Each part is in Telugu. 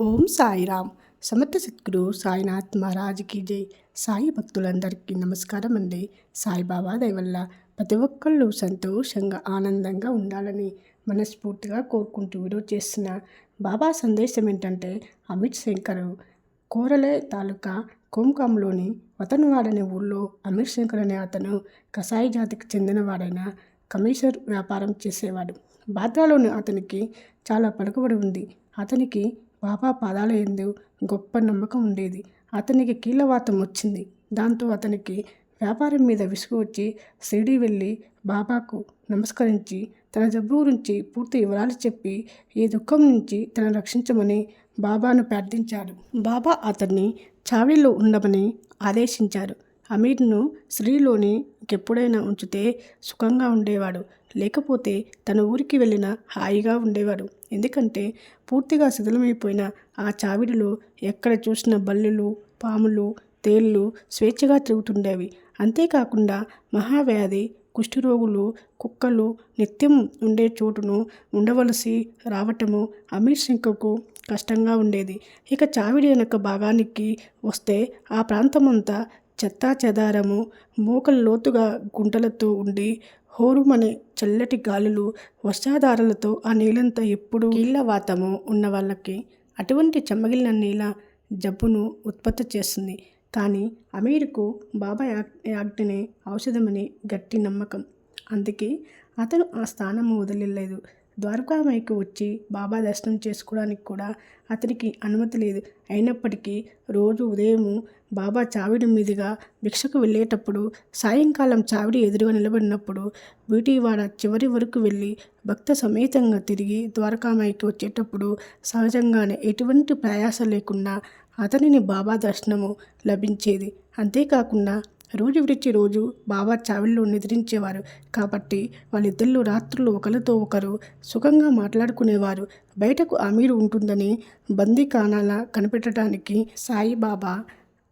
ఓం సాయిరామ్ సమర్థ సద్గురు సాయినాథ్ మహారాజ్కి జై. సాయి భక్తులందరికీ నమస్కారం అండి. సాయిబాబా దయవల్ల ప్రతి ఒక్కళ్ళు సంతోషంగా ఆనందంగా ఉండాలని మనస్ఫూర్తిగా కోరుకుంటూ వీడియో చేసిన బాబా సందేశం ఏంటంటే అమిత్ శంకర్ కోరలే తాలూకా కోంకాంలోని వతన్వాడనే ఊళ్ళో అమిత్ శంకర్ అనే అతను కసాయి జాతికి చెందినవాడైన కమిషనర్ వ్యాపారం చేసేవాడు. బాద్రాలోని అతనికి చాలా పలుకుబడి ఉంది. అతనికి బాబా పాదాల ఎందు గొప్ప నమ్మకం ఉండేది. అతనికి కీలవాతం వచ్చింది. దాంతో అతనికి వ్యాపారం మీద విసుగు వచ్చి షిరిడి వెళ్ళి బాబాకు నమస్కరించి తన జబ్బు గురించి పూర్తి వివరాలు చెప్పి ఈ దుఃఖం నుంచి తనను రక్షించమని బాబాను ప్రార్థించాడు. బాబా అతన్ని చావిలో ఉండమని ఆదేశించారు. అమీర్ను స్త్రీలోని ఇంకెప్పుడైనా ఉంచితే సుఖంగా ఉండేవాడు. లేకపోతే తన ఊరికి వెళ్ళిన హాయిగా ఉండేవాడు. ఎందుకంటే పూర్తిగా శిథిలమైపోయిన ఆ చావిడిలో ఎక్కడ చూసిన బల్లులు పాములు తేళ్ళు స్వేచ్ఛగా తిరుగుతుండేవి. అంతేకాకుండా మహావ్యాధి కుష్ఠరోగులు కుక్కలు నిత్యం ఉండే చోటును ఉండవలసి రావటము అమీర్ సింగ్కు కష్టంగా ఉండేది. ఇక చావిడి వెనక భాగానికి వస్తే ఆ ప్రాంతమంతా చెత్తా చెదారము మోకలు లోతుగా గుంటలతో ఉండి హోరుమనే చల్లటి గాలులు వర్షాధారాలతో ఆ నీళ్ళంతా ఎప్పుడు వాతము ఉన్న వాళ్ళకి అటువంటి చెమ్మగిలిన నీళ్ళ జబ్బును ఉత్పత్తి చేస్తుంది. కానీ అమీర్కు బాబా యాక్ట్నే ఔషధమని గట్టి నమ్మకం. అందుకే అతను ఆ స్థానము వదిలేదు ద్వారకామాయికి వచ్చి బాబా దర్శనం చేసుకోవడానికి కూడా అతనికి అనుమతి లేదు. అయినప్పటికీ రోజు ఉదయము బాబా చావిడి మీదుగా భిక్షకు వెళ్ళేటప్పుడు సాయంకాలం చావిడి ఎదురుగా నిలబడినప్పుడు బీటీవాడ చివరి వరకు వెళ్ళి భక్త సమేతంగా తిరిగి ద్వారకామాయికి వచ్చేటప్పుడు సహజంగానే ఎటువంటి ప్రయాస లేకుండా అతనిని బాబా దర్శనము లభించేది. అంతేకాకుండా రోజు విడిచి రోజు బాబా చావిల్లో నిద్రించేవారు. కాబట్టి వాళ్ళిద్దరు రాత్రులు ఒకరితో ఒకరు సుఖంగా మాట్లాడుకునేవారు. బయటకు అమీరు ఉంటుందని బందీఖానాల కనిపెట్టడానికి సాయిబాబా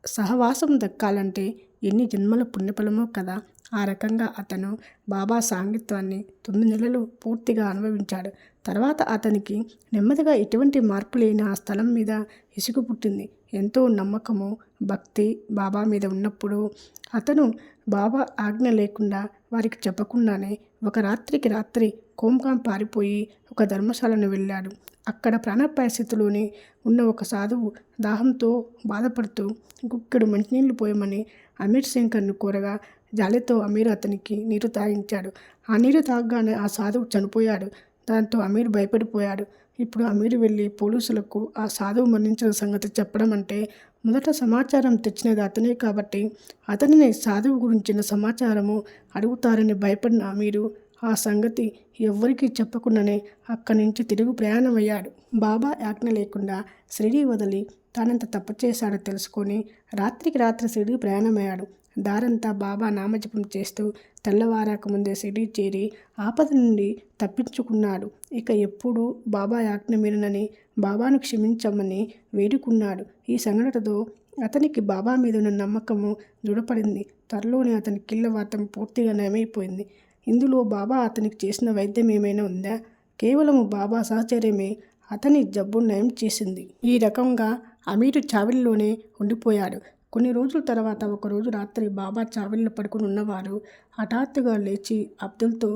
సహవాసం దక్కాలంటే ఎన్ని జన్మల పుణ్యఫలమో కదా. ఆ రకంగా అతను బాబా సాంగిత్వాన్ని తొమ్మిది నెలలు పూర్తిగా అనుభవించాడు. తర్వాత అతనికి నెమ్మదిగా ఎటువంటి మార్పు లేని ఆ స్థలం మీద ఇసుగు పుట్టింది. ఎంతో నమ్మకము భక్తి బాబా మీద ఉన్నప్పుడు అతను బాబా ఆజ్ఞ లేకుండా వారికి చెప్పకుండానే ఒక రాత్రికి రాత్రి కోంకాం పారిపోయి ఒక ధర్మశాలను వెళ్ళాడు. అక్కడ ప్రాణాపాయ స్థితిలోని ఉన్న ఒక సాధువు దాహంతో బాధపడుతూ గుక్కెడు మంచినీళ్ళు పోయమని అమీర్ శంకర్ను కోరగా జాలితో అమీర్ అతనికి నీరు తాగించాడు. ఆ నీరు తాగగానే ఆ సాధువు చనిపోయాడు. దాంతో అమీర్ భయపడిపోయాడు. ఇప్పుడు అమీర్ వెళ్ళి పోలీసులకు ఆ సాధువు మరణించిన సంగతి చెప్పడం అంటే మొదట సమాచారం తెచ్చినది అతనే కాబట్టి అతనిని సాధువు గురించిన సమాచారము అడుగుతారని భయపడిన అమీరు ఆ సంగతి ఎవ్వరికీ చెప్పకుండానే అక్కడి నుంచి తిరుగు ప్రయాణమయ్యాడు. బాబా యాజ్ఞ లేకుండా షిరిడి వదిలి తానంత తప్పు చేశాడో తెలుసుకొని రాత్రికి రాత్రి షిరిడి ప్రయాణమయ్యాడు. దారంతా బాబా నామజపం చేస్తూ తెల్లవారాక ముందే సిటీ చేరి ఆపద నుండి తప్పించుకున్నాడు. ఇక ఎప్పుడు బాబా యాజ్ఞ మీరనని బాబాను క్షమించమని వేడుకున్నాడు. ఈ సంఘటనతో అతనికి బాబా మీద ఉన్న నమ్మకము దృఢపడింది. త్వరలోనే అతని కిల్లవాతం పూర్తిగా నయమైపోయింది. ఇందులో బాబా అతనికి చేసిన వైద్యం ఏమైనా ఉందా? కేవలము బాబా సహచర్యమే అతని జబ్బు నయం చేసింది. ఈ రకంగా అమీరు చావిలిలోనే ఉండిపోయాడు. కొన్ని రోజుల తర్వాత ఒకరోజు రాత్రి బాబా చావిల్లో పడుకుని ఉన్నవారు హఠాత్తుగా లేచి అబ్దుల్తో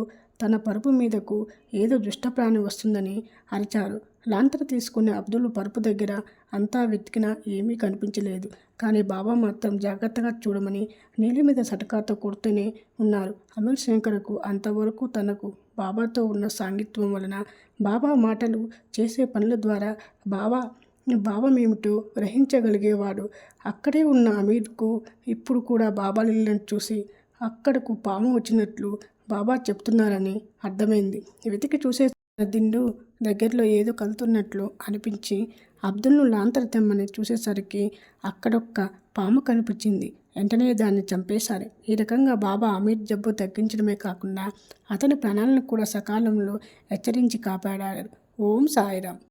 తన పరుపు మీదకు ఏదో దుష్టప్రాణి వస్తుందని అరిచారు. లాంతర తీసుకునే అబ్దుల్ పరుపు దగ్గర అంతా వెతికినా ఏమీ కనిపించలేదు. కానీ బాబా మాత్రం జాగ్రత్తగా చూడమని నీళ్ళ మీద సటకాతో కొడుతూనే ఉన్నారు. అమీర్ శంకర్కు అంతవరకు తనకు బాబాతో ఉన్న సాంగిత్వం వలన బాబా మాటలు చేసే పనుల ద్వారా బాబా భావమేమిటో గ్రహించగలిగేవాడు. అక్కడే ఉన్న అమీర్కు ఇప్పుడు కూడా బాబా లీలను చూసి అక్కడకు పాము వచ్చినట్లు బాబా చెప్తున్నారని అర్థమైంది. వెతికి చూసే దిండు దగ్గరలో ఏదో కలుతున్నట్లు అనిపించి అబ్దుల్ను లాంతర తెమ్మని చూసేసరికి అక్కడొక్క పాము కనిపించింది. వెంటనే దాన్ని చంపేశారు. ఈ రకంగా బాబా అమీర్ జబ్బు తగ్గించడమే కాకుండా అతని ప్రాణాలను కూడా సకాలంలో హెచ్చరించి కాపాడారు. ఓం సాయిరామ్.